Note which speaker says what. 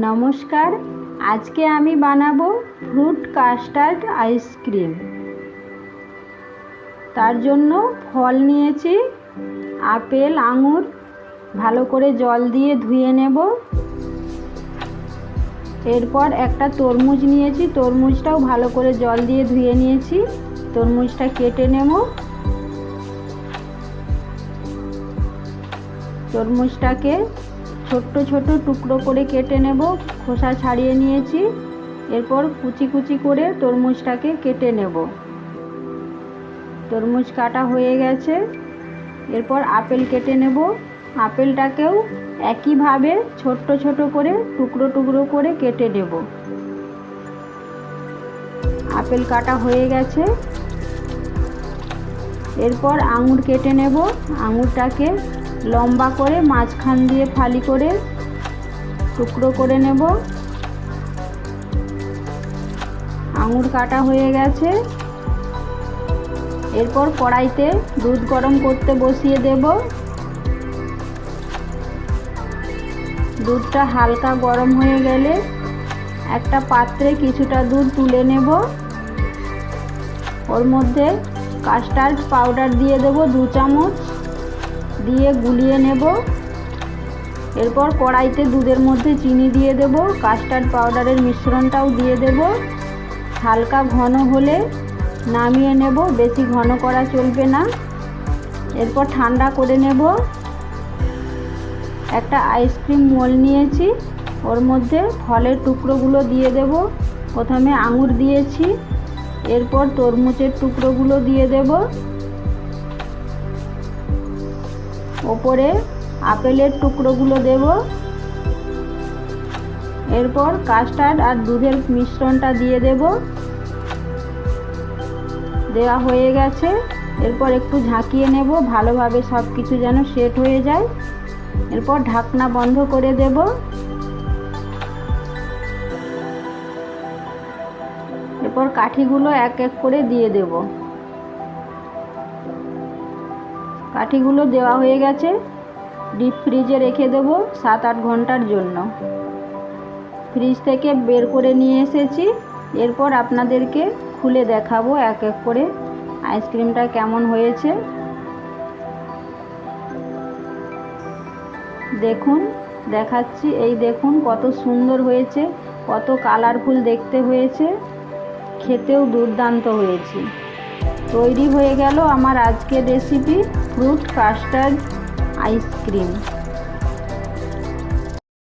Speaker 1: নমস্কার, আজকে আমি বানাবো ফ্রুট কাস্টার্ড আইসক্রিম। তার জন্য ফল নিয়েছি, আপেল, আঙুর, ভালো করে জল দিয়ে ধুয়ে নেব। এরপর একটা তরমুজ নিয়েছি, তরমুজটাও ভালো করে জল দিয়ে ধুয়ে নিয়েছি, তরমুজটা কেটে নেব। তরমুজটাকে ছোট্ট ছোট টুকরো করে কেটে নেব। খোসা ছাড়িয়ে নিয়েছি। এরপর কুচি কুচি করে তরমুজটাকে কেটে নেব। তরমুজ কাটা হয়ে গেছে। এরপর আপেল কেটে নেব। আপেলটাকেও একইভাবে ছোট্ট ছোট করে টুকরো টুকরো করে কেটে নেব। আপেল কাটা হয়ে গেছে। এরপর আঙুর কেটে নেব। আঙুরটাকে লম্বা করে মাঝখান দিয়ে ফালি করে টুকরো করে নেব। আঙুর কাটা হয়ে গেছে। এরপর কড়াইতে দুধ গরম করতে বসিয়ে দেব। দুধটা হালকা গরম হয়ে গেলে একটা পাত্রে কিছুটা দুধ তুলে নেব। ওর মধ্যে কাস্টার্ড পাউডার দিয়ে দেব দু চামচ। দিয়ে গুলিয়ে নেব। এরপর কড়াইতে দুধের মধ্যে চিনি দিয়ে দেব। কাস্টার্ড পাউডারের মিশ্রণটাও দিয়ে দেব। হালকা ঘন হলে নামিয়ে নেব। বেশি ঘন করা চলবে না। এরপর ঠান্ডা করে নেব। একটা আইসক্রিম মোল নিয়েছি। ওর মধ্যে ফলের টুকরোগুলো দিয়ে দেব। প্রথমে আঙুর দিয়েছি। এরপর তরমুজের টুকরোগুলো দিয়ে দেব। ওপরে আপেলের টুকরোগুলো দেব। এরপর কাস্টার্ড আর দুধের মিশ্রণটা দিয়ে দেব। দেওয়া হয়ে গেছে। এরপর একটু ঝাঁকিয়ে নেব, ভালোভাবে সব কিছু যেন সেট হয়ে যায়। এরপর ঢাকনা বন্ধ করে দেব। এরপর কাঠিগুলো এক এক করে দিয়ে দেব। কাঠিগুলো দেওয়া হয়ে গেছে। ডিপ ফ্রিজে রেখে দেব সাত আট ঘণ্টার জন্য। ফ্রিজ থেকে বের করে নিয়ে এসেছি। এরপর আপনাদেরকে খুলে দেখাবো এক এক করে আইসক্রিমটা কেমন হয়েছে। দেখুন, দেখাচ্ছি। এই দেখুন কত সুন্দর হয়েছে, কত কালারফুল দেখতে হয়েছে। খেতেও দুর্দান্ত হয়েছে। তৈরি হয়ে গেল আমার আজকের রেসিপি ফ্রুট কাস্টার্ড আইসক্রিম